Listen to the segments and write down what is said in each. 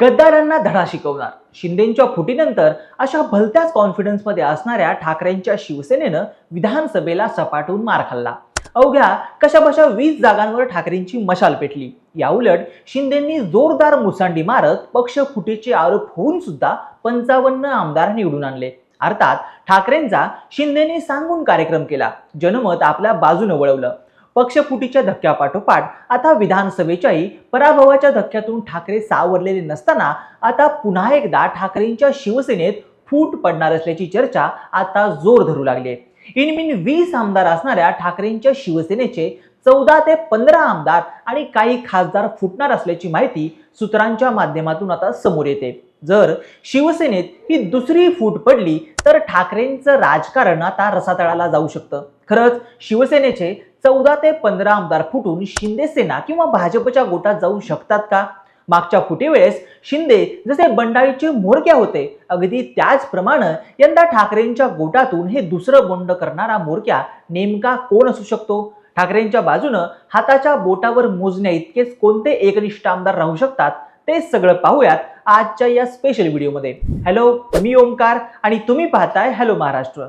गद्दारांना धडा शिकवणार. शिंदेच्या फुटीनंतर अशा भलत्याच कॉन्फिडन्समध्ये असणाऱ्या ठाकरेंच्या शिवसेनेनं विधानसभेला सपाटून मार खाल्ला. अवघ्या कशाबशा वीस जागांवर ठाकरेंची मशाल पेटली. याउलट शिंदेंनी जोरदार मुसांडी मारत पक्ष फुटीचे आरोप होऊन सुद्धा पंचावन्न आमदार निवडून आणले. अर्थात ठाकरेंचा शिंदेने सांगून कार्यक्रम केला. जनमत आपल्या बाजूने वळवलं. पक्षफुटीच्या धक्क्यापाठोपाठ आता विधानसभेच्याही पराभवाच्या धक्क्यातून ठाकरे सावरलेले नसताना आता पुन्हा एकदा ठाकरेंच्या शिवसेनेत फूट पडणार असल्याची चर्चा आता जोर धरू लागली आहे. इनमिन वीस आमदार असणाऱ्या ठाकरेंच्या शिवसेनेचे चौदा ते पंधरा आमदार आणि काही खासदार फुटणार असल्याची माहिती सूत्रांच्या माध्यमातून आता समोर येते. जर शिवसेनेत ही दुसरी फूट पडली तर ठाकरेंचं राजकारण आता रसातळाला जाऊ शकतं. खरंच शिवसेनेचे चौदा ते पंधरा आमदार फुटून शिंदे सेना किंवा भाजपच्या गोटात जाऊ शकतात का? मागच्या फुटीवेळेस शिंदे जसे बंडाळीचे मोरक्या होते अगदी त्याचप्रमाणे यंदा ठाकरेंच्या गोटातून हे दुसरं बोंड करणारा मोरक्या नेमका कोण असू शकतो? ठाकरेंच्या बाजूनं हाताच्या बोटावर मोजण्या इतकेच कोणते एकनिष्ठ आमदार राहू शकतात ते सगळं पाहूयात आजच्या या स्पेशल व्हिडिओमध्ये हॅलो मी ओमकार आणि तुम्ही पाहताय हॅलो महाराष्ट्र.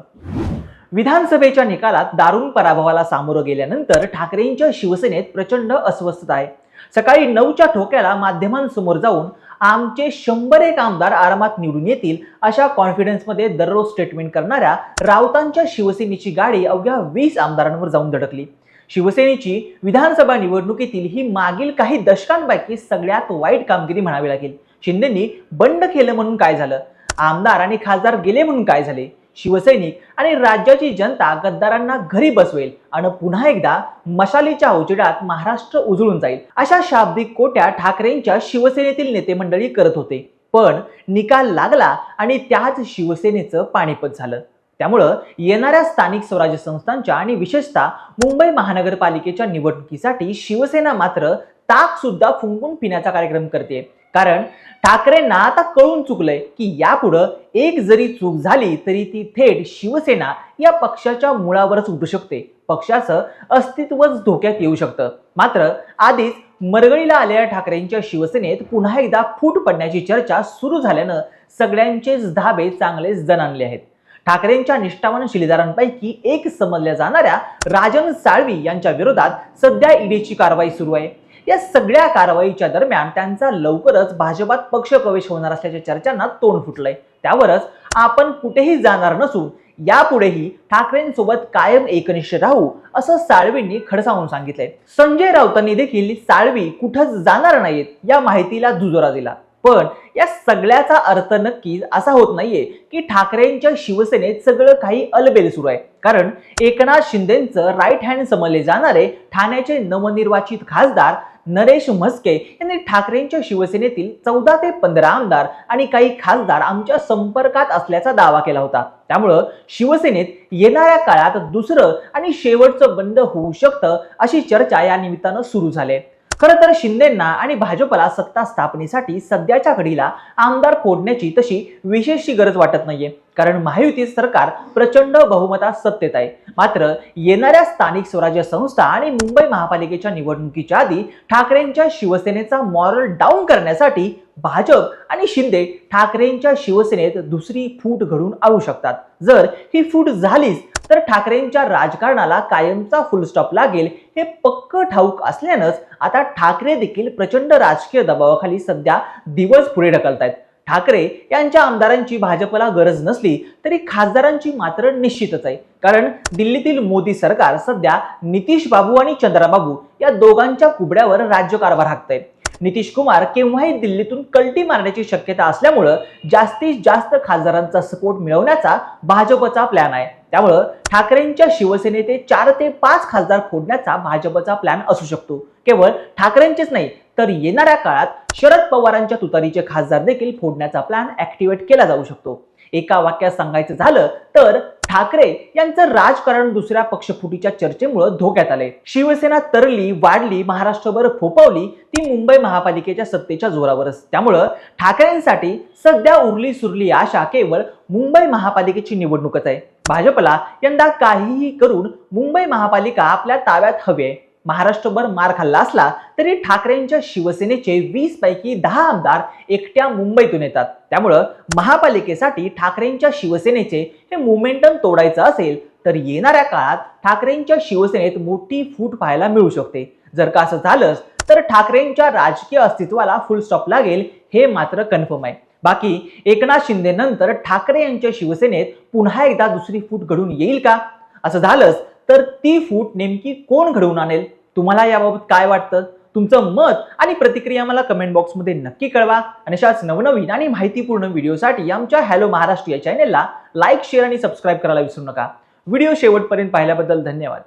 विधानसभेच्या निकालात दारुण पराभवाला सामोरं गेल्यानंतर ठाकरेंच्या शिवसेनेत प्रचंड अस्वस्थता आहे. सकाळी नऊच्या ठोक्याला माध्यमांसमोर जाऊन आमचे शंभर एक आमदार आरामात निवडून येतील अशा कॉन्फिडन्समध्ये दररोज स्टेटमेंट करणाऱ्या राऊतांच्या शिवसेनेची गाडी अवघ्या वीस आमदारांवर जाऊन धडकली. शिवसेनेची विधानसभा निवडणुकीतील ही मागील काही दशकांपैकी सगळ्यात वाईट कामगिरी म्हणावी लागेल. शिंदेंनी बंड केलं म्हणून काय झालं? आमदार आणि खासदार गेले म्हणून काय झाले? शिवसैनिक आणि राज्याची जनता गद्दारांना घरी बसवेल आणि पुन्हा एकदा मशालीच्या अवचिडात महाराष्ट्र उजळून जाईल अशा शाब्दिक कोट्या ठाकरेंच्या शिवसेनेतील नेते मंडळी करत होते. पण निकाल लागला आणि त्याच शिवसेनेचं पाणीपत झालं. त्यामुळं येणाऱ्या स्थानिक स्वराज्य संस्थांच्या आणि विशेषतः मुंबई महानगरपालिकेच्या निवडणुकीसाठी शिवसेना मात्र ताक सुद्धा फुंकून पिण्याचा कार्यक्रम करते. कारण ठाकरेंना आता कळून चुकलंय की यापुढं एक जरी चूक झाली तरी ती थेट शिवसेना या पक्षाच्या मुळावरच उठू शकते. पक्षाचं अस्तित्वच धोक्यात येऊ शकतं. मात्र आधीच मरगळीला आलेल्या ठाकरेंच्या शिवसेनेत पुन्हा एकदा फूट पडण्याची चर्चा सुरू झाल्यानं सगळ्यांचेच धाबे चांगलेच जण आणले आहेत. ठाकरेंच्या निष्ठावान शिलेदारांपैकी एक समजल्या जाणाऱ्या राजन साळवी यांच्या विरोधात सध्या ईडीची कारवाई सुरू आहे. या सगळ्या कारवाईच्या दरम्यान त्यांचा लवकरच भाजपात पक्ष प्रवेश होणार असल्याच्या चर्चांना तोंड फुटलंय. त्यावरच आपण कुठेही जाणार नसून यापुढेही ठाकरेंसोबत कायम एकनिष्ठ राहू असं साळवींनी खडसावून सांगितलंय. संजय राऊतांनी देखील साळवी कुठंच जाणार नाहीत या माहितीला दुजोरा दिला. पण या सगळ्याचा अर्थ नक्कीच असा होत नाहीये की ठाकरेंच्या शिवसेनेत सगळं काही अलबेल सुरू आहे. कारण एकनाथ शिंदेचं राईट हँड समजले जाणारे ठाण्याचे नवनिर्वाचित खासदार नरेश म्हस्के यांनी ठाकरेंच्या शिवसेनेतील चौदा ते पंधरा आमदार आणि काही खासदार आमच्या संपर्कात असल्याचा दावा केला होता. त्यामुळं शिवसेनेत येणाऱ्या काळात दुसरं आणि शेवटचं बंद होऊ शकतं अशी चर्चा या निमित्तानं सुरू झाली खरं तर शिंदेंना आणि भाजपला सत्ता स्थापनेसाठी सध्याच्या घडीला आमदार फोडण्याची तशी विशेषची गरज वाटत नाहीये. कारण महायुती सरकार प्रचंड बहुमतात सत्तेत आहे. मात्र येणाऱ्या स्थानिक स्वराज्य संस्था आणि मुंबई महापालिकेच्या निवडणुकीच्या आधी ठाकरेंच्या शिवसेनेचा मॉरल डाऊन करण्यासाठी भाजप आणि शिंदे ठाकरेंच्या शिवसेनेत दुसरी फूट घडून आणू शकतात. जर ही फूट झालीच तर ठाकरेंच्या राजकारणाला कायमचा फुलस्टॉप लागेल हे पक्क ठाऊक असल्यानंच आता ठाकरे देखील प्रचंड राजकीय दबावाखाली सध्या दिवस पुढे ढकलतायत. ठाकरे यांच्या आमदारांची भाजपला गरज नसली तरी खासदारांची मात्र निश्चितच आहे. कारण दिल्लीतील मोदी सरकार सध्या नितीश बाबू आणि चंद्राबाबू या दोघांच्या कुबड्यावर राज्यकारभार हाकतंय नितीश कुमार केव्हाही दिल्लीतून कल्टी मारण्याची शक्यता असल्यामुळं जास्तीत जास्त खासदारांचा सपोर्ट मिळवण्याचा भाजपचा प्लॅन आहे. त्यामुळं ठाकरेंच्या शिवसेनेचे चार ते पाच खासदार फोडण्याचा भाजपचा प्लॅन असू शकतो. केवळ ठाकरेंचेच नाही तर येणाऱ्या काळात शरद पवारांच्या तुतारीचे खासदार देखील फोडण्याचा प्लॅन ऍक्टिव्हेट केला जाऊ शकतो. एका वाक्यात सांगायचं झालं तर ठाकरे यांचं राजकारण दुसऱ्या पक्षफुटीच्या चर्चेमुळे धोक्यात आले शिवसेना तरली वाढली महाराष्ट्रभर फोपावली ती मुंबई महापालिकेच्या सत्तेच्या जोरावरच. त्यामुळं ठाकरेंसाठी सध्या उरली सुरली आशा केवळ मुंबई महापालिकेची निवडणूकच आहे. भाजपला यंदा काहीही करून मुंबई महापालिका आपल्या ताब्यात हवी आहे. महाराष्ट्रभर मार खाल्ला असला तरी ठाकरेंच्या शिवसेनेचे वीस पैकी दहा आमदार एकट्या मुंबईतून येतात. त्यामुळं महापालिकेसाठी ठाकरेंच्या शिवसेनेचे हे मोमेंटम तोडायचं असेल तर येणाऱ्या काळात ठाकरेंच्या शिवसेनेत मोठी फूट पाहायला मिळू शकते. जर का असं झालंच तर ठाकरेंच्या राजकीय अस्तित्वाला फुल स्टॉप लागेल हे मात्र कन्फर्म आहे. बाकी एकनाथ शिंदे नंतर ठाकरे यांच्या शिवसेनेत पुन्हा एकदा दुसरी फूट घडून येईल का? असं झालंच तर ती फूट नेमकी कोण घडवून आणेल? तुम्हाला याबाबत काय वाटतं? तुमचं मत आणि प्रतिक्रिया मला कमेंट बॉक्समध्ये नक्की कळवा. आणि अशाच नवनवीन आणि माहितीपूर्ण व्हिडिओसाठी आमच्या हॅलो महाराष्ट्र या चॅनेलला लाईक शेअर आणि सबस्क्राईब करायला विसरू नका. व्हिडिओ शेवटपर्यंत पाहिल्याबद्दल धन्यवाद.